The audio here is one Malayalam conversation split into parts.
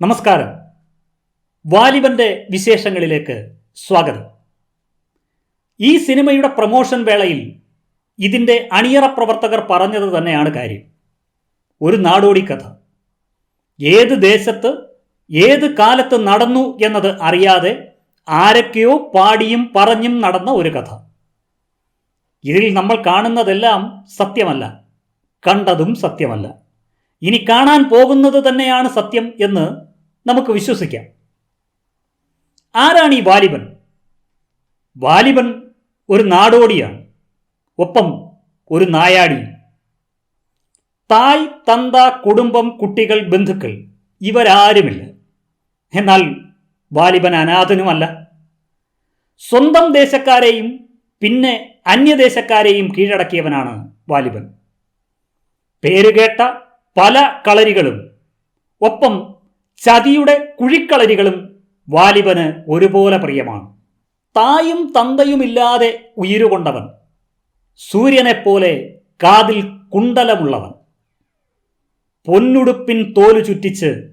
നമസ്കാരം. വാലിബന്റെ വിശേഷങ്ങളിലേക്ക് സ്വാഗതം. ഈ സിനിമയുടെ പ്രമോഷൻ വേളയിൽ ഇതിന്റെ അണിയറ പ്രവർത്തകർ പറഞ്ഞത് തന്നെയാണ് കാര്യം. ഒരു നാടോടി കഥ. ഏത് ദേശത്ത് ഏത് കാലത്ത് നടന്നു എന്നത് അറിയാതെ ആരൊക്കെയോ പാടിയും പറഞ്ഞും നടന്ന ഒരു കഥ. ഇതിൽ നമ്മൾ കാണുന്നതെല്ലാം സത്യമല്ല കണ്ടതും സത്യമല്ല. ഇനി കാണാൻ പോകുന്നത് തന്നെയാണ് സത്യം എന്ന് നമുക്ക് വിശ്വസിക്കാം. ആരാണ് ഈ വാലിബൻ? വാലിബൻ ഒരു നാടോടിയാണ്. ഒപ്പം ഒരു നായാടി. തായ് തന്ത കുടുംബം കുട്ടികൾ ബന്ധുക്കൾ ഇവരാരുമില്ല. എന്നാൽ വാലിബൻ അനാഥനുമല്ല. സ്വന്തം ദേശക്കാരെയും പിന്നെ അന്യദേശക്കാരെയും കീഴടക്കിയവനാണ് വാലിബൻ. പേരുകേട്ട പല കളരികളും. ഒപ്പം ചതിയുടെ കുഴിക്കളരികളും വാലിബന് ഒരുപോലെ പ്രിയമാണ്. തായും തന്തയുമില്ലാതെ ഉയരുകൊണ്ടവൻ. സൂര്യനെപ്പോലെ കാതിൽ കുണ്ടലമുള്ളവൻ. പൊന്നുടുപ്പിൻ തോലു ചുറ്റിച്ച്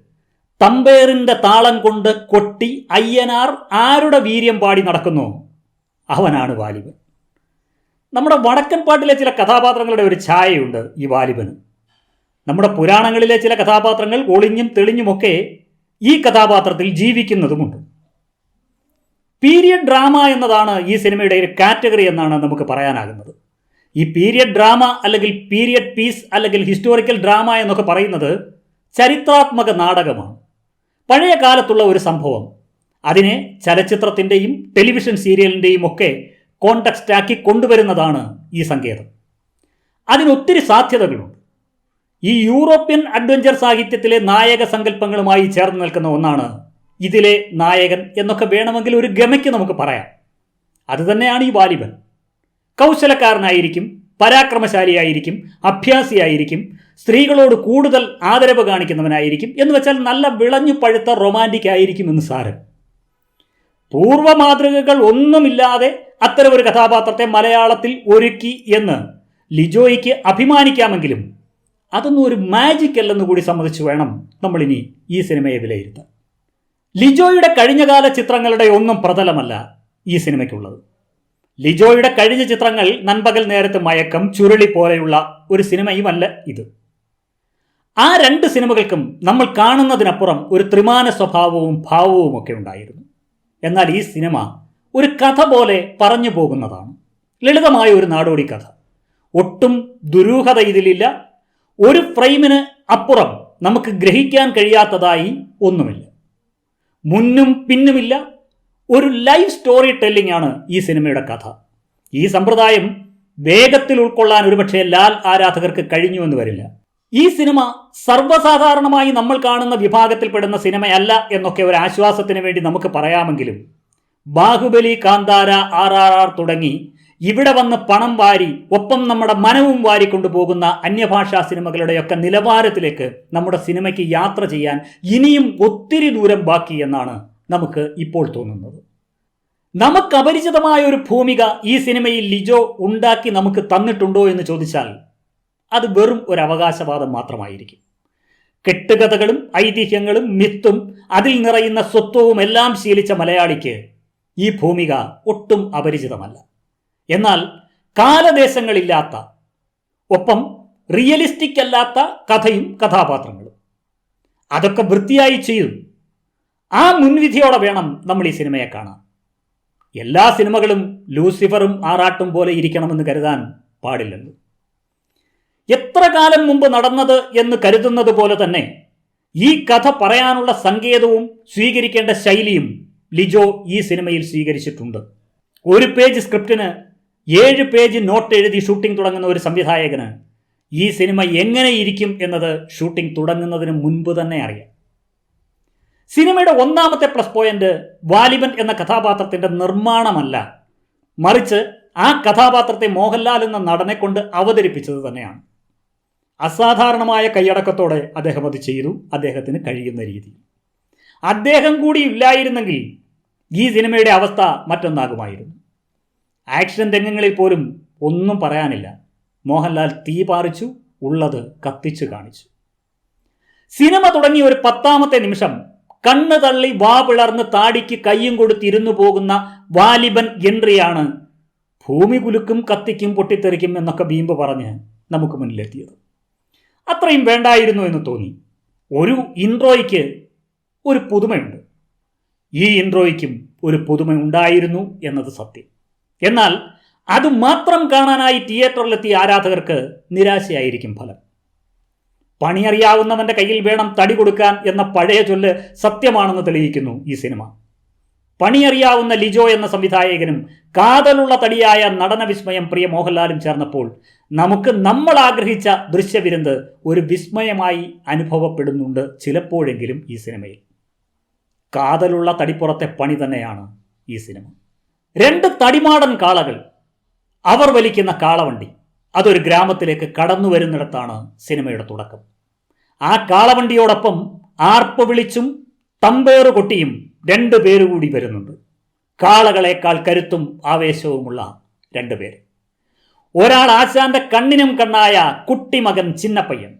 തമ്പേറിന്റെ താളം കൊണ്ട് കൊട്ടി അയ്യനാർ ആരുടെ വീര്യം പാടി നടക്കുന്നു? അവനാണ് വാലിബൻ. നമ്മുടെ വടക്കൻ പാട്ടിലെ ചില കഥാപാത്രങ്ങളുടെ ഒരു ഛായയുണ്ട് ഈ വാലിബന്. നമ്മുടെ പുരാണങ്ങളിലെ ചില കഥാപാത്രങ്ങൾ ഒളിഞ്ഞും തെളിഞ്ഞുമൊക്കെ ഈ കഥാപാത്രത്തിൽ ജീവിക്കുന്നതുമുണ്ട്. പീരിയഡ് ഡ്രാമ എന്നതാണ് ഈ സിനിമയുടെ ഒരു കാറ്റഗറി എന്നാണ് നമുക്ക് പറയാനാകുന്നത്. ഈ പീരിയഡ് ഡ്രാമ അല്ലെങ്കിൽ പീരിയഡ് പീസ് അല്ലെങ്കിൽ ഹിസ്റ്റോറിക്കൽ ഡ്രാമ എന്നൊക്കെ പറയുന്നത് ചരിത്രാത്മക നാടകമാണ്. പഴയ കാലത്തുള്ള ഒരു സംഭവം. അതിനെ ചലച്ചിത്രത്തിന്റെയും ടെലിവിഷൻ സീരിയലിന്റെയും ഒക്കെ കോണ്ടക്സ്റ്റാക്കി കൊണ്ടുവരുന്നതാണ് ഈ സങ്കേതം. അതിനൊത്തിരി സാധ്യതകളുണ്ട്. ഈ യൂറോപ്യൻ അഡ്വഞ്ചർ സാഹിത്യത്തിലെ നായക സങ്കല്പങ്ങളുമായി ചേർന്ന് നിൽക്കുന്ന ഒന്നാണ് ഇതിലെ നായകൻ എന്നൊക്കെ വേണമെങ്കിൽ ഒരു ഗമയ്ക്ക് നമുക്ക് പറയാം. അതുതന്നെയാണ് ഈ വാലിബൻ. കൗശലക്കാരനായിരിക്കും പരാക്രമശാലിയായിരിക്കും അഭ്യാസിയായിരിക്കും സ്ത്രീകളോട് കൂടുതൽ ആദരവ് കാണിക്കുന്നവനായിരിക്കും എന്ന് വെച്ചാൽ നല്ല വിളഞ്ഞു പഴുത്ത റൊമാന്റിക് ആയിരിക്കും എന്ന് സാരം പൂർവ മാതൃകകൾ ഒന്നുമില്ലാതെ അത്തരമൊരു കഥാപാത്രത്തെ മലയാളത്തിൽ ഒരുക്കി എന്ന് ലിജോയ്ക്ക് അഭിമാനിക്കാമെങ്കിലും അതൊന്നും ഒരു മാജിക് അല്ലെന്ന് കൂടി സമ്മതിച്ചു വേണം നമ്മളിനി ഈ സിനിമയെ വിലയിരുത്താൻ. ലിജോയുടെ കഴിഞ്ഞകാല ചിത്രങ്ങളുടെ ഒന്നും പ്രതലമല്ല ഈ സിനിമയ്ക്കുള്ളത്. ലിജോയുടെ കഴിഞ്ഞ ചിത്രങ്ങൾ നൻപകൽ നേരത്തെ മയക്കം ചുരുളി പോലെയുള്ള ഒരു സിനിമയുമല്ല ഇത്. ആ രണ്ട് സിനിമകൾക്കും നമ്മൾ കാണുന്നതിനപ്പുറം ഒരു ത്രിമാന സ്വഭാവവും ഭാവവും ഒക്കെ ഉണ്ടായിരുന്നു. എന്നാൽ ഈ സിനിമ ഒരു കഥ പോലെ പറഞ്ഞു പോകുന്നതാണ്. ലളിതമായ ഒരു നാടോടി കഥ. ഒട്ടും ദുരൂഹത ഇതിലില്ല ഒരു ഫ്രെയിമിന് അപ്പുറം നമുക്ക് ഗ്രഹിക്കാൻ കഴിയാത്തതായി ഒന്നുമില്ല. മുന്നും പിന്നുമില്ല ഒരു ലൈവ് സ്റ്റോറി ടെല്ലിംഗ് ആണ് ഈ സിനിമയുടെ കഥ. ഈ സമ്പ്രദായം വേഗത്തിൽ ഉൾക്കൊള്ളാൻ ഒരുപക്ഷെ ലാൽ ആരാധകർക്ക് കഴിഞ്ഞു എന്ന് വരില്ല. ഈ സിനിമ സർവസാധാരണമായി നമ്മൾ കാണുന്ന വിഭാഗത്തിൽപ്പെടുന്ന സിനിമയല്ല എന്നൊക്കെ ഒരു ആശ്വാസത്തിന് വേണ്ടി നമുക്ക് പറയാമെങ്കിലും Baahubali Kantara R R R തുടങ്ങി ഇവിടെ വന്ന് പണം വാരി ഒപ്പം നമ്മുടെ മനവും വാരി കൊണ്ടുപോകുന്ന അന്യഭാഷാ സിനിമകളുടെയൊക്കെ നിലവാരത്തിലേക്ക് നമ്മുടെ സിനിമയ്ക്ക് യാത്ര ചെയ്യാൻ ഇനിയും ഒത്തിരി ദൂരം ബാക്കി എന്നാണ് നമുക്ക് ഇപ്പോൾ തോന്നുന്നത്. നമുക്ക് അപരിചിതമായ ഒരു ഭൂമിക ഈ സിനിമയിൽ ലിജോ ഉണ്ടാക്കി നമുക്ക് തന്നിട്ടുണ്ടോ എന്ന് ചോദിച്ചാൽ അത് വെറും ഒരു അവകാശവാദം മാത്രമായിരിക്കും. കെട്ടുകഥകളും ഐതിഹ്യങ്ങളും മിത്തും അതിൽ നിറയുന്ന സ്വത്വവും എല്ലാം ശീലിച്ച മലയാളിക്ക് ഈ ഭൂമിക ഒട്ടും അപരിചിതമല്ല. എന്നാൽ കാലദേശങ്ങളില്ലാത്ത ഒപ്പം റിയലിസ്റ്റിക് അല്ലാത്ത കഥയും കഥാപാത്രങ്ങളും. അതൊക്കെ വൃത്തിയായി ചെയ്തു. ആ മുൻവിധിയോടെ വേണം നമ്മൾ ഈ സിനിമയെ കാണാൻ. എല്ലാ സിനിമകളും ലൂസിഫറും ആറാട്ടും പോലെ ഇരിക്കണമെന്ന് കരുതാൻ പാടില്ലല്ലോ. എത്ര കാലം മുമ്പ് നടന്നത് എന്ന് കരുതുന്നത് പോലെ തന്നെ ഈ കഥ പറയാനുള്ള സങ്കേതവും സ്വീകരിക്കേണ്ട ശൈലിയും ലിജോ ഈ സിനിമയിൽ സ്വീകരിച്ചിട്ടുണ്ട്. ഒരു പേജ് സ്ക്രിപ്റ്റിന് ഏഴ് പേജ് നോട്ട് എഴുതി ഷൂട്ടിംഗ് തുടങ്ങുന്ന ഒരു സംവിധായകന് ഈ സിനിമ എങ്ങനെ ഇരിക്കും എന്നത് ഷൂട്ടിംഗ് തുടങ്ങുന്നതിന് മുൻപ് തന്നെ അറിയാം. സിനിമയുടെ ഒന്നാമത്തെ പ്ലസ് പോയിന്റ് വാലിബൻ എന്ന കഥാപാത്രത്തിന്റെ നിർമ്മാണമല്ല. മറിച്ച് ആ കഥാപാത്രത്തെ മോഹൻലാൽ എന്ന നടനെ കൊണ്ട് അവതരിപ്പിച്ചത് തന്നെയാണ്. അസാധാരണമായ കൈയടക്കത്തോടെ അദ്ദേഹം അത് ചെയ്തു. അദ്ദേഹത്തിന് കഴിയുന്ന രീതി. അദ്ദേഹം കൂടി ഇല്ലായിരുന്നെങ്കിൽ ഈ സിനിമയുടെ അവസ്ഥ മറ്റൊന്നാകുമായിരുന്നു. ആക്ഷൻ രംഗങ്ങളിൽ പോലും ഒന്നും പറയാനില്ല. മോഹൻലാൽ തീ പാറിച്ചു ഉള്ളത് കത്തിച്ചു കാണിച്ചു. സിനിമ തുടങ്ങിയ ഒരു പത്താമത്തെ നിമിഷം കണ്ണ് തള്ളി വാ പിളർന്ന് താടിക്ക് കയ്യും കൊടുത്തിരുന്നു പോകുന്ന വാലിബൻ എൻട്രിയാണ് ഭൂമി കുലുക്കും കത്തിക്കും പൊട്ടിത്തെറിക്കും എന്നൊക്കെ ബീമ്പ് പറഞ്ഞ് നമുക്ക് മുന്നിലെത്തിയത്. അത്രയും വേണ്ടായിരുന്നു എന്ന് തോന്നി. ഒരു ഇൻട്രോയ്ക്ക് ഒരു പുതുമയുണ്ട്. ഈ ഇൻട്രോയ്ക്കും ഒരു പുതുമ ഉണ്ടായിരുന്നു എന്നത് സത്യം. എന്നാൽ അത് മാത്രം കാണാനായി തിയേറ്ററിലെത്തിയ ആരാധകർക്ക് നിരാശയായിരിക്കും ഫലം. പണിയറിയാവുന്നവന്റെ കയ്യിൽ വേണം തടി കൊടുക്കാൻ എന്ന പഴയ ചൊല്ല് സത്യമാണെന്ന് തെളിയിക്കുന്നു ഈ സിനിമ. പണിയറിയാവുന്ന ലിജോ എന്ന സംവിധായകനും കാതലുള്ള തടിയായ നടന വിസ്മയം പ്രിയ മോഹൻലാലും ചേർന്നപ്പോൾ നമുക്ക് നമ്മൾ ആഗ്രഹിച്ച ദൃശ്യവിരുന്ന് ഒരു വിസ്മയമായി അനുഭവപ്പെടുന്നുണ്ട് ചിലപ്പോഴെങ്കിലും ഈ സിനിമയിൽ. കാതലുള്ള തടിപ്പുറത്തെ പണി തന്നെയാണ് ഈ സിനിമ. രണ്ട് തടിമാടൻ കാളകൾ. അവർ വലിക്കുന്ന കാളവണ്ടി. അതൊരു ഗ്രാമത്തിലേക്ക് കടന്നു വരുന്നിടത്താണ് സിനിമയുടെ തുടക്കം. ആ കാളവണ്ടിയോടൊപ്പം ആർപ്പ് വിളിച്ചും തമ്പേറ് കൊട്ടിയും രണ്ടു പേരുകൂടി വരുന്നുണ്ട്. കാളകളേക്കാൾ കരുത്തും ആവേശവുമുള്ള രണ്ടു പേര്. ഒരാൾ ആശാന്റെ കണ്ണിനും കണ്ണായ കുട്ടിമകൻ ചിന്നപ്പയ്യൻ.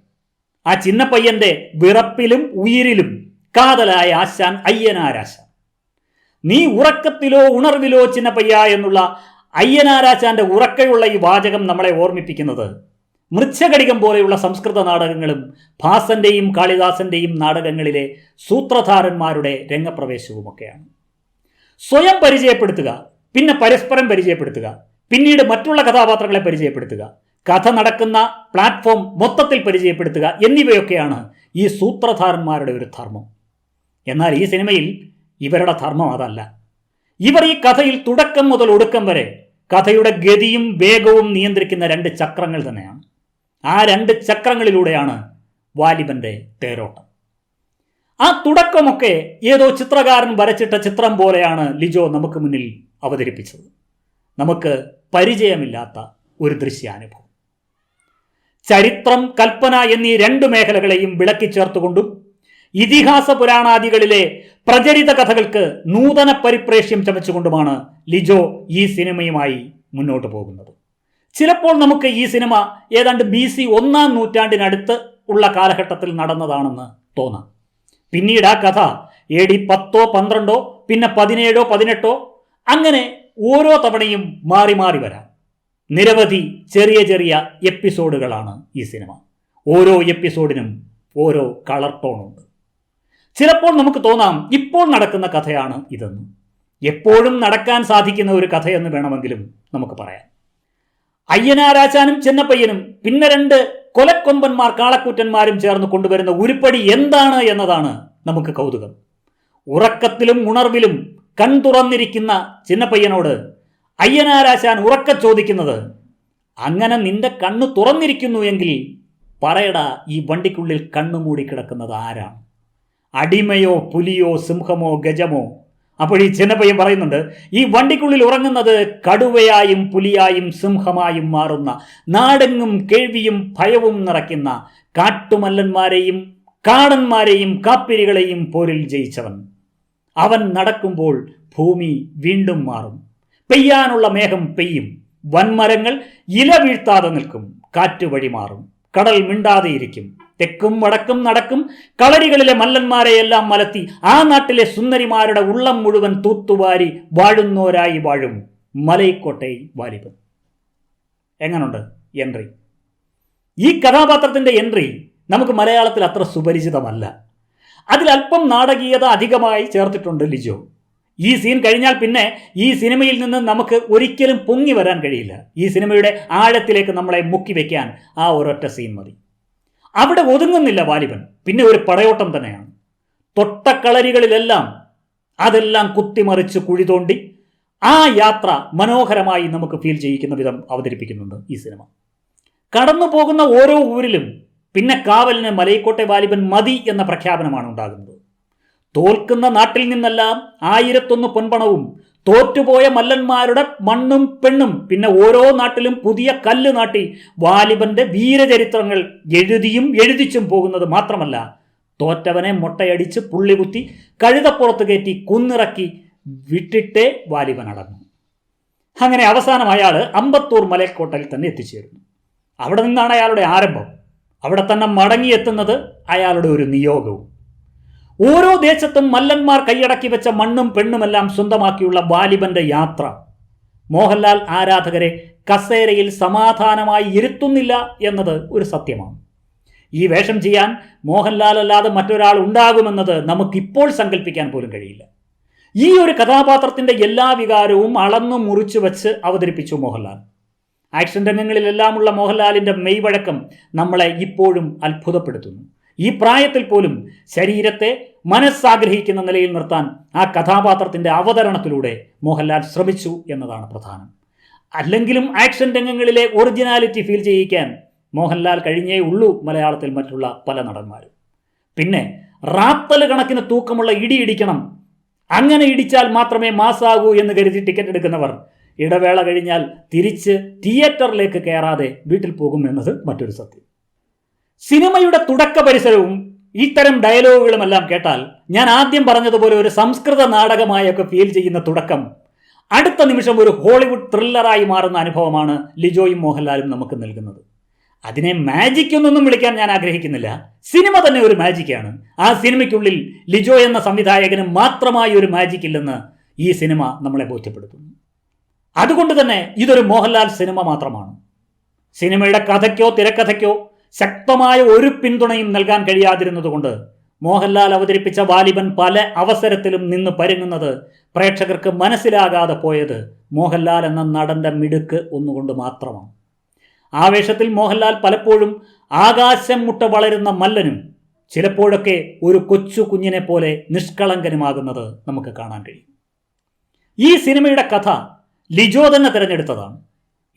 ആ ചിന്നപ്പയ്യന്റെ വിറപ്പിലും ഉയിരിലും കാതലായ ആശാൻ അയ്യനാരാശാൻ. നീ ഉറക്കത്തിലോ ഉണർവിലോ ചിന്നപ്പയ്യ എന്നുള്ള അയ്യനാരാച്ചാന്റെ ഉറക്കയുള്ള ഈ വാചകം നമ്മളെ ഓർമ്മിപ്പിക്കുന്നത്. മൃച്ഛകടികം പോലെയുള്ള സംസ്കൃത നാടകങ്ങളും ഭാസന്റെയും കാളിദാസന്റെയും നാടകങ്ങളിലെ സൂത്രധാരന്മാരുടെ രംഗപ്രവേശവുമൊക്കെയാണ്. സ്വയം പരിചയപ്പെടുത്തുക പിന്നെ പരസ്പരം പരിചയപ്പെടുത്തുക പിന്നീട് മറ്റുള്ള കഥാപാത്രങ്ങളെ പരിചയപ്പെടുത്തുക കഥ നടക്കുന്ന പ്ലാറ്റ്ഫോം മൊത്തത്തിൽ പരിചയപ്പെടുത്തുക എന്നിവയൊക്കെയാണ് ഈ സൂത്രധാരന്മാരുടെ ഒരു ധർമ്മം. എന്നാൽ ഈ സിനിമയിൽ ഇവരുടെ ധർമ്മം അതല്ല. ഇവർ ഈ കഥയിൽ തുടക്കം മുതൽ ഒടുക്കം വരെ കഥയുടെ ഗതിയും വേഗവും നിയന്ത്രിക്കുന്ന രണ്ട് ചക്രങ്ങൾ തന്നെയാണ്. ആ രണ്ട് ചക്രങ്ങളിലൂടെയാണ് വാലിബന്റെ തേരോട്ടം. ആ തുടക്കമൊക്കെ ഏതോ ചിത്രകാരൻ വരച്ചിട്ട ചിത്രം പോലെയാണ് ലിജോ നമുക്ക് മുന്നിൽ അവതരിപ്പിച്ചത്. നമുക്ക് പരിചയമില്ലാത്ത ഒരു ദൃശ്യാനുഭവം. ചരിത്രം കൽപ്പന എന്നീ രണ്ട് മേഖലകളെയും വിളക്കി ചേർത്തുകൊണ്ടും ഇതിഹാസ പുരാണാദികളിലെ പ്രചരിത കഥകൾക്ക് നൂതന പരിപ്രേക്ഷ്യം ചമച്ചുകൊണ്ടുമാണ് ലിജോ ഈ സിനിമയുമായി മുന്നോട്ട് പോകുന്നത്. ചിലപ്പോൾ നമുക്ക് ഈ സിനിമ ഏതാണ്ട് ബി സി ഒന്നാം നൂറ്റാണ്ടിനടുത്ത് ഉള്ള കാലഘട്ടത്തിൽ നടന്നതാണെന്ന് തോന്നാം. പിന്നീട് ആ കഥ എ ഡി പത്തോ പന്ത്രണ്ടോ പിന്നെ പതിനേഴോ പതിനെട്ടോ അങ്ങനെ ഓരോ തവണയും മാറി മാറി വരാം. നിരവധി ചെറിയ ചെറിയ എപ്പിസോഡുകളാണ് ഈ സിനിമ. ഓരോ എപ്പിസോഡിനും ഓരോ കളർ ടോണുണ്ട്. ചിലപ്പോൾ നമുക്ക് തോന്നാം ഇപ്പോൾ നടക്കുന്ന കഥയാണ് ഇതെന്ന്. എപ്പോഴും നടക്കാൻ സാധിക്കുന്ന ഒരു കഥയെന്ന് വേണമെങ്കിലും നമുക്ക് പറയാം. അയ്യനാരാച്ചാനും ചെന്നപ്പയ്യനും പിന്നെ രണ്ട് കൊലക്കൊമ്പന്മാർ കാളക്കൂറ്റന്മാരും ചേർന്ന് കൊണ്ടുവരുന്ന ഉരുപ്പടി എന്താണ് എന്നതാണ് നമുക്ക് കൗതുകം. ഉറക്കത്തിലും ഉണർവിലും കൺ തുറന്നിരിക്കുന്ന ചിന്നപ്പയ്യനോട് അയ്യനാരാശാൻ ഉറക്ക ചോദിക്കുന്നത് അങ്ങനെ നിന്റെ കണ്ണ് തുറന്നിരിക്കുന്നു എങ്കിൽ പറയടാ ഈ വണ്ടിക്കുള്ളിൽ കണ്ണുമൂടി കിടക്കുന്നത് ആരാണ്? അടിമയോ പുലിയോ സിംഹമോ ഗജമോ? അപ്പോൾ ഈ ചിന്നപ്പയ്യൻ പറയുന്നുണ്ട് ഈ വണ്ടിക്കുള്ളിൽ ഉറങ്ങുന്നത് കടുവയായും പുലിയായും സിംഹമായും മാറുന്ന നാടെങ്ങും കേൾവിയും ഭയവും നിറയ്ക്കുന്ന കാട്ടുമല്ലന്മാരെയും കാടന്മാരെയും കാപ്പിരികളെയും പോരിൽ ജയിച്ചവൻ. അവൻ നടക്കുമ്പോൾ ഭൂമി വീണ്ടും മാറും. പെയ്യാനുള്ള മേഘം പെയ്യും. വൻമരങ്ങൾ ഇല വീഴ്ത്താതെ നിൽക്കും. കാറ്റ് വഴി മാറും. കടൽ മിണ്ടാതെയിരിക്കും തെക്കും വടക്കും നടക്കും കളരികളിലെ മല്ലന്മാരെയെല്ലാം മലത്തി ആ നാട്ടിലെ സുന്ദരിമാരുടെ ഉള്ളം മുഴുവൻ തൂത്തുവാരി വാഴുന്നോരായി വാഴും. മലയിക്കോട്ടെ വാലിബൻ എങ്ങനുണ്ട് എൻട്രി? ഈ കഥാപാത്രത്തിന്റെ എൻട്രി നമുക്ക് മലയാളത്തിൽ അത്ര സുപരിചിതമല്ല. അതിലല്പം നാടകീയത അധികമായി ചേർത്തിട്ടുണ്ട് ലിജോ. ഈ സീൻ കഴിഞ്ഞാൽ പിന്നെ ഈ സിനിമയിൽ നിന്ന് നമുക്ക് ഒരിക്കലും പൊങ്ങി വരാൻ കഴിയില്ല. ഈ സിനിമയുടെ ആഴത്തിലേക്ക് നമ്മളെ മുക്കി വയ്ക്കാൻ ആ ഒരൊറ്റ സീൻ മതി. അവിടെ ഒതുങ്ങുന്നില്ല വാലിബൻ. പിന്നെ ഒരു പടയോട്ടം തന്നെയാണ്. തൊട്ടക്കളരികളിലെല്ലാം അതെല്ലാം കുത്തിമറിച്ച് കുഴി തോണ്ടി ആ യാത്ര മനോഹരമായി നമുക്ക് ഫീൽ ചെയ്യിക്കുന്ന വിധം അവതരിപ്പിക്കുന്നുണ്ട് ഈ സിനിമ. കടന്നു പോകുന്ന ഓരോ ഊരിലും പിന്നെ കാവലിന് മലൈക്കോട്ടെ വാലിബൻ മതി എന്ന പ്രഖ്യാപനമാണ് ഉണ്ടാകുന്നത്. തോൽക്കുന്ന നാട്ടിൽ നിന്നെല്ലാം ആയിരത്തൊന്ന് പൊൻപണവും തോറ്റുപോയ മല്ലന്മാരുടെ മണ്ണും പെണ്ണും പിന്നെ ഓരോ നാട്ടിലും പുതിയ കല്ല് നാട്ടി വാലിബന്റെ വീരചരിത്രങ്ങൾ എഴുതിയും എഴുതിച്ചും പോകുന്നത് മാത്രമല്ല തോറ്റവനെ മുട്ടയടിച്ച് പുള്ളികുത്തി കഴുതപ്പുറത്ത് കയറ്റി കുന്നിറക്കി വിട്ടിട്ടേ വാലിബൻ അടങ്ങും. അങ്ങനെ അവസാനം അയാൾ അമ്പത്തൂർ മലക്കോട്ടയിൽ തന്നെ എത്തിച്ചേരുന്നു. അവിടെ നിന്നാണ് അയാളുടെ ആരംഭം. അവിടെ തന്നെ മടങ്ങിയെത്തുന്നത് അയാളുടെ ഒരു നിയോഗവും. ഓരോ ദേശത്തും മല്ലന്മാർ കൈയടക്കി വെച്ച മണ്ണും പെണ്ണുമെല്ലാം സ്വന്തമാക്കിയുള്ള വാലിബന്റെ യാത്ര. മോഹൻലാൽ ആരാധകരെ കസേരയിൽ സമാധാനമായി ഇരുത്തുന്നില്ല എന്നത് ഒരു സത്യമാണ്. ഈ വേഷം ചെയ്യാൻ മോഹൻലാൽ അല്ലാതെ മറ്റൊരാൾ ഉണ്ടാകുമെന്നത് നമുക്കിപ്പോൾ സങ്കല്പിക്കാൻ പോലും കഴിയില്ല. ഈ ഒരു കഥാപാത്രത്തിന്റെ എല്ലാ വികാരവും അളന്നു മുറിച്ചു വച്ച് അവതരിപ്പിച്ചു മോഹൻലാൽ. ആക്ഷൻ രംഗങ്ങളിലെല്ലാമുള്ള മോഹൻലാലിന്റെ മെയ്വഴക്കം നമ്മളെ ഇപ്പോഴും അത്ഭുതപ്പെടുത്തുന്നു. ഈ പ്രായത്തിൽ പോലും ശരീരത്തെ മനസ്സാഗ്രഹിക്കുന്ന നിലയിൽ നിർത്താൻ ആ കഥാപാത്രത്തിന്റെ അവതരണത്തിലൂടെ മോഹൻലാൽ ശ്രമിച്ചു എന്നതാണ് പ്രധാനം. അല്ലെങ്കിലും ആക്ഷൻ രംഗങ്ങളിലെ ഒറിജിനാലിറ്റി ഫീൽ ചെയ്യിക്കാൻ മോഹൻലാൽ കഴിഞ്ഞേ ഉള്ളൂ മലയാളത്തിൽ മറ്റുള്ള പല നടന്മാരും. പിന്നെ റാത്തൽ കണക്കിന് തൂക്കമുള്ള ഇടി ഇടിക്കണം. അങ്ങനെ ഇടിച്ചാൽ മാത്രമേ മാസാകൂ എന്ന് കരുതി ടിക്കറ്റ് എടുക്കുന്നവർ ഇടവേള കഴിഞ്ഞാൽ തിരിച്ച് തിയേറ്ററിലേക്ക് കയറാതെ വീട്ടിൽ പോകും എന്നത് മറ്റൊരു സത്യം. സിനിമയുടെ തുടക്ക പരിസരവും ഇത്തരം ഡയലോഗുകളുമെല്ലാം കേട്ടാൽ ഞാൻ ആദ്യം പറഞ്ഞതുപോലെ ഒരു സംസ്കൃത നാടകമായൊക്കെ ഫീൽ ചെയ്യുന്ന തുടക്കം. അടുത്ത നിമിഷം ഒരു ഹോളിവുഡ് ത്രില്ലറായി മാറുന്ന അനുഭവമാണ് ലിജോയും മോഹൻലാലും നമുക്ക് നൽകുന്നത്. അതിനെ മാജിക് എന്നൊന്നും വിളിക്കാൻ ഞാൻ ആഗ്രഹിക്കുന്നില്ല. സിനിമ തന്നെ ഒരു മാജിക്കാണ് ആ സിനിമയ്ക്കുള്ളിൽ ലിജോ എന്ന സംവിധായകന് മാത്രമായി ഒരു മാജിക് ഇല്ലെന്ന് ഈ സിനിമ നമ്മളെ ബോധ്യപ്പെടുത്തുന്നു. അതുകൊണ്ട് തന്നെ ഇതൊരു മോഹൻലാൽ സിനിമ മാത്രമാണ്. സിനിമയുടെ കഥയ്ക്കോ തിരക്കഥയ്ക്കോ ശക്തമായ ഒരു പിന്തുണയും നൽകാൻ കഴിയാതിരുന്നതുകൊണ്ട് മോഹൻലാൽ അവതരിപ്പിച്ച വാലിബൻ പല അവസരത്തിലും നിന്ന് പരുങ്ങുന്നത് പ്രേക്ഷകർക്ക് മനസ്സിലാകാതെ പോയത് മോഹൻലാൽ എന്ന നടന്റെ മിടുക്ക് ഒന്നുകൊണ്ട് മാത്രമാണ്. ആവേശത്തിൽ മോഹൻലാൽ പലപ്പോഴും ആകാശം മുട്ട വളരുന്ന മല്ലനും ചിലപ്പോഴൊക്കെ ഒരു കൊച്ചു കുഞ്ഞിനെ പോലെ നിഷ്കളങ്കനുമാകുന്നത് നമുക്ക് കാണാൻ കഴിയും. ഈ സിനിമയുടെ കഥ ലിജോ തന്നെ തിരഞ്ഞെടുത്തതാണ്.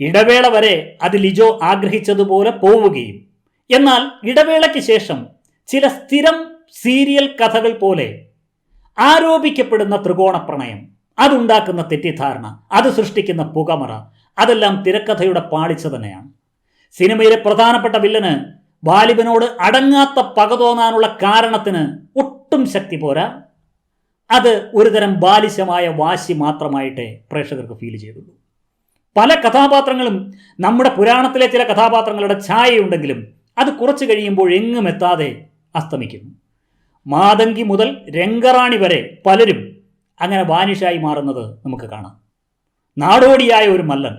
ഇടവേള വരെ അത് ലിജോ ആഗ്രഹിച്ചതുപോലെ പോവുകയും എന്നാൽ ഇടവേളയ്ക്ക് ശേഷം ചില സ്ഥിരം സീരിയൽ കഥകൾ പോലെ ആരോപിക്കപ്പെടുന്ന ത്രികോണ പ്രണയം അതുണ്ടാക്കുന്ന തെറ്റിദ്ധാരണ അത് സൃഷ്ടിക്കുന്ന പുകമറ അതെല്ലാം തിരക്കഥയുടെ പാളിച്ച തന്നെയാണ്. സിനിമയിലെ പ്രധാനപ്പെട്ട വില്ലന് ബാലിബനോട് അടങ്ങാത്ത പക തോന്നാനുള്ള കാരണത്തിന് ഒട്ടും ശക്തി പോരാ. അത് ഒരുതരം ബാലിശമായ വാശി മാത്രമായിട്ടേ പ്രേക്ഷകർക്ക് ഫീൽ ചെയ്തുള്ളൂ. പല കഥാപാത്രങ്ങളും നമ്മുടെ പുരാണത്തിലെ ചില കഥാപാത്രങ്ങളുടെ ഛായയുണ്ടെങ്കിലും അത് കുറച്ചു കഴിയുമ്പോൾ എങ്ങും എത്താതെ അസ്തമിക്കുന്നു. മാതങ്കി മുതൽ രംഗറാണി വരെ പലരും അങ്ങനെ വാനിഷായി മാറുന്നത് നമുക്ക് കാണാം. നാടോടിയായ ഒരു മല്ലൻ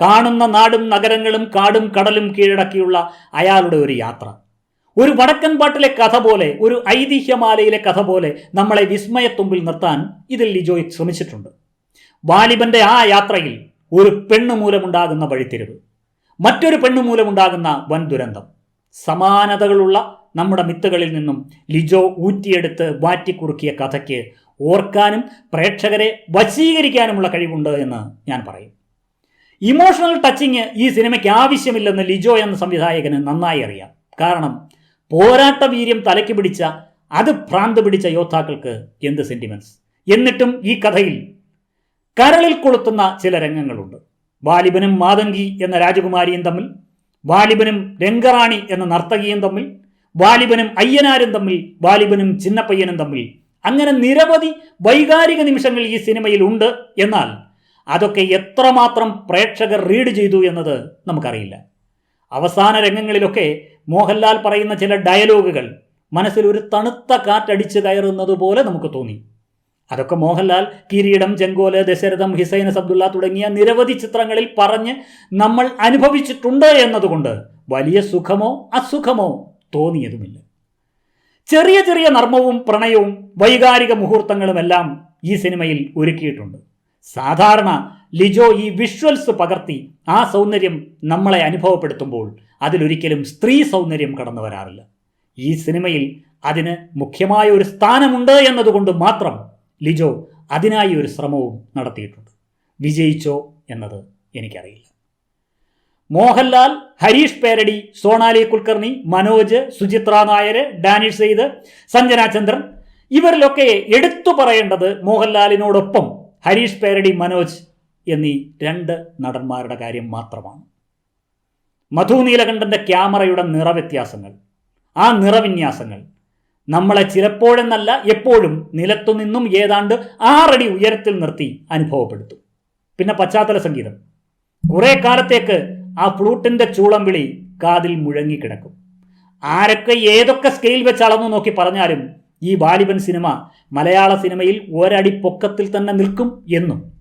കാണുന്ന നാടും നഗരങ്ങളും കാടും കടലും കീഴടക്കിയുള്ള അയാളുടെ ഒരു യാത്ര. ഒരു വടക്കൻ പാട്ടിലെ കഥ പോലെ ഒരു ഐതിഹ്യമാലയിലെ കഥ പോലെ നമ്മളെ വിസ്മയത്തുമ്പിൽ നിർത്താൻ ഇതിൽ ലിജോയ് ശ്രമിച്ചിട്ടുണ്ട്. വാലിബന്റെ ആ യാത്രയിൽ ഒരു പെണ്ണു മൂലമുണ്ടാകുന്ന വഴിത്തിരിവ് മറ്റൊരു പെണ്ണു മൂലമുണ്ടാകുന്ന വൻ ദുരന്തം സമാനതകളുള്ള നമ്മുടെ മിത്തുകളിൽ നിന്നും ലിജോ ഊറ്റിയെടുത്ത് വാറ്റിക്കുറുക്കിയ കഥയ്ക്ക് ഓർക്കാനും പ്രേക്ഷകരെ വശീകരിക്കാനുമുള്ള കഴിവുണ്ട് എന്ന് ഞാൻ പറയും. ഇമോഷണൽ ടച്ചിങ് ഈ സിനിമയ്ക്ക് ആവശ്യമില്ലെന്ന് ലിജോ എന്ന സംവിധായകന് നന്നായി അറിയാം. കാരണം പോരാട്ട വീര്യം തലയ്ക്ക് പിടിച്ച അത് ഭ്രാന്ത് പിടിച്ച യോദ്ധാക്കൾക്ക് എന്ത് സെന്റിമെന്റ്സ് എന്നിട്ടും ഈ കഥയിൽ കരളിൽ കൊളുത്തുന്ന ചില രംഗങ്ങളുണ്ട്. വാലിബനും മാതങ്കി എന്ന രാജകുമാരിയും തമ്മിൽ വാലിബനും രംഗറാണി എന്ന നർത്തകിയും തമ്മിൽ വാലിബനും അയ്യനാരും തമ്മിൽ വാലിബനും ചിന്നപ്പയ്യനും തമ്മിൽ. അങ്ങനെ നിരവധി വൈകാരിക നിമിഷങ്ങൾ ഈ സിനിമയിൽ ഉണ്ട് എന്നാൽ അതൊക്കെ എത്രമാത്രം പ്രേക്ഷകർ റീഡ് ചെയ്തു എന്നത് നമുക്കറിയില്ല. അവസാന രംഗങ്ങളിലൊക്കെ മോഹൻലാൽ പറയുന്ന ചില ഡയലോഗുകൾ മനസ്സിൽ ഒരു തണുത്ത കാറ്റടിച്ച് കയറുന്നത് പോലെ നമുക്ക് തോന്നി. അതൊക്കെ മോഹൻലാൽ കിരീടം ചെങ്കോൽ ദശരഥം ഹിസൈൻ അബ്ദുള്ള തുടങ്ങിയ നിരവധി ചിത്രങ്ങളിൽ പറഞ്ഞ് നമ്മൾ അനുഭവിച്ചിട്ടുണ്ട് എന്നതുകൊണ്ട് വലിയ സുഖമോ അസുഖമോ തോന്നിയതുമില്ല. ചെറിയ ചെറിയ നർമ്മവും പ്രണയവും വൈകാരിക മുഹൂർത്തങ്ങളുമെല്ലാം ഈ സിനിമയിൽ ഒരുക്കിയിട്ടുണ്ട്. സാധാരണ ലിജോ ഈ വിഷ്വൽസ് പകർത്തി ആ സൗന്ദര്യം നമ്മളെ അനുഭവപ്പെടുത്തുമ്പോൾ അതിലൊരിക്കലും സ്ത്രീ സൗന്ദര്യം കടന്നു വരാറില്ല. ഈ സിനിമയിൽ അതിന് മുഖ്യമായ ഒരു സ്ഥാനമുണ്ട് എന്നതുകൊണ്ട് മാത്രം ലിജോ അതിനായി ഒരു ശ്രമവും നടത്തിയിട്ടുണ്ട്. വിജയിച്ചോ എന്നത് എനിക്കറിയില്ല. മോഹൻലാൽ ഹരീഷ് പേരടി സോണാലി കുൽക്കർണി മനോജ് സുചിത്ര നായർ ഡാനിഷ് സെയ്ദ് സഞ്ജന ചന്ദ്രൻ ഇവരിലൊക്കെ എടുത്തു പറയേണ്ടത് മോഹൻലാലിനോടൊപ്പം ഹരീഷ് പേരടി മനോജ് എന്നീ രണ്ട് നടന്മാരുടെ കാര്യം മാത്രമാണ്. മധു നീലകണ്ഠന്റെ ക്യാമറയുടെ നിറവ്യത്യാസങ്ങൾ ആ നിറവിന്യാസങ്ങൾ നമ്മളെ ചിലപ്പോഴെന്നല്ല എപ്പോഴും നിലത്തു നിന്നും ഏതാണ്ട് ആറടി ഉയരത്തിൽ നിർത്തി അനുഭവപ്പെടുത്തും. പിന്നെ പശ്ചാത്തല സംഗീതം. കുറെ കാലത്തേക്ക് ആ ഫ്ലൂട്ടിന്റെ ചൂളം വിളി കാതിൽ മുഴങ്ങിക്കിടക്കും ആരൊക്കെ ഏതൊക്കെ സ്കെയിൽ വെച്ച് അളന്നു നോക്കി പറഞ്ഞാലും ഈ വാലിബൻ സിനിമ മലയാള സിനിമയിൽ ഒരടി പൊക്കത്തിൽ തന്നെ നിൽക്കും എന്നും.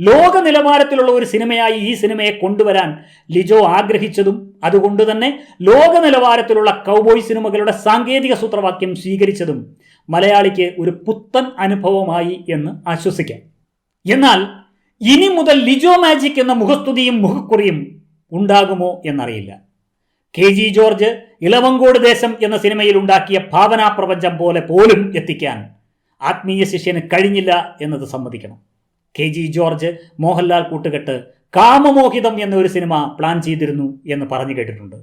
ലോക നിലവാരത്തിലുള്ള ഒരു സിനിമയായി ഈ സിനിമയെ കൊണ്ടുവരാൻ ലിജോ ആഗ്രഹിച്ചതും അതുകൊണ്ട് തന്നെ ലോക നിലവാരത്തിലുള്ള കൗബോയ് സിനിമകളുടെ സാങ്കേതിക സൂത്രവാക്യം സ്വീകരിച്ചതും മലയാളിക്ക് ഒരു പുത്തൻ അനുഭവമായി എന്ന് ആശ്വസിക്കാം. എന്നാൽ ഇനി മുതൽ ലിജോ മാജിക് എന്ന മുഖസ്തുതിയും മുഖക്കുറിയും ഉണ്ടാകുമോ എന്നറിയില്ല. കെ ജി ജോർജ് ഇളവങ്കോട് ദേശം എന്ന സിനിമയിൽ ഉണ്ടാക്കിയ ഭാവനാ പ്രപഞ്ചം പോലെ പോലും എത്തിക്കാൻ ആത്മീയ ശിഷ്യന് കഴിഞ്ഞില്ല എന്നത് സമ്മതിക്കണം. കെ ജി ജോർജ് മോഹൻലാൽ കൂട്ടുകെട്ട് കാമമോഹിതം എന്ന ഒരു സിനിമ പ്ലാൻ ചെയ്തിരുന്നു എന്ന് പറഞ്ഞു കേട്ടിട്ടുണ്ട്.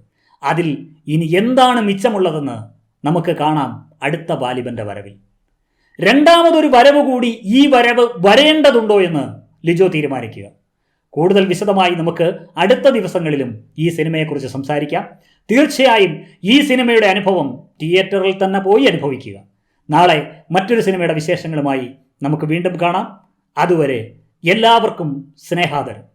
അതിൽ ഇനി എന്താണ് മിച്ചമുള്ളതെന്ന് നമുക്ക് കാണാം അടുത്ത ബാലിബന്റെ വരവിൽ. രണ്ടാമതൊരു വരവ് കൂടി ഈ വരവ് വരേണ്ടതുണ്ടോ എന്ന് ലിജോ തീരുമാനിക്കുക. കൂടുതൽ വിശദമായി നമുക്ക് അടുത്ത ദിവസങ്ങളിലും ഈ സിനിമയെക്കുറിച്ച് സംസാരിക്കാം. തീർച്ചയായും ഈ സിനിമയുടെ അനുഭവം തിയേറ്ററിൽ തന്നെ പോയി അനുഭവിക്കുക. നാളെ മറ്റൊരു സിനിമയുടെ വിശേഷങ്ങളുമായി നമുക്ക് വീണ്ടും കാണാം. അതുവരെ എല്ലാവർക്കും സ്നേഹാദരം.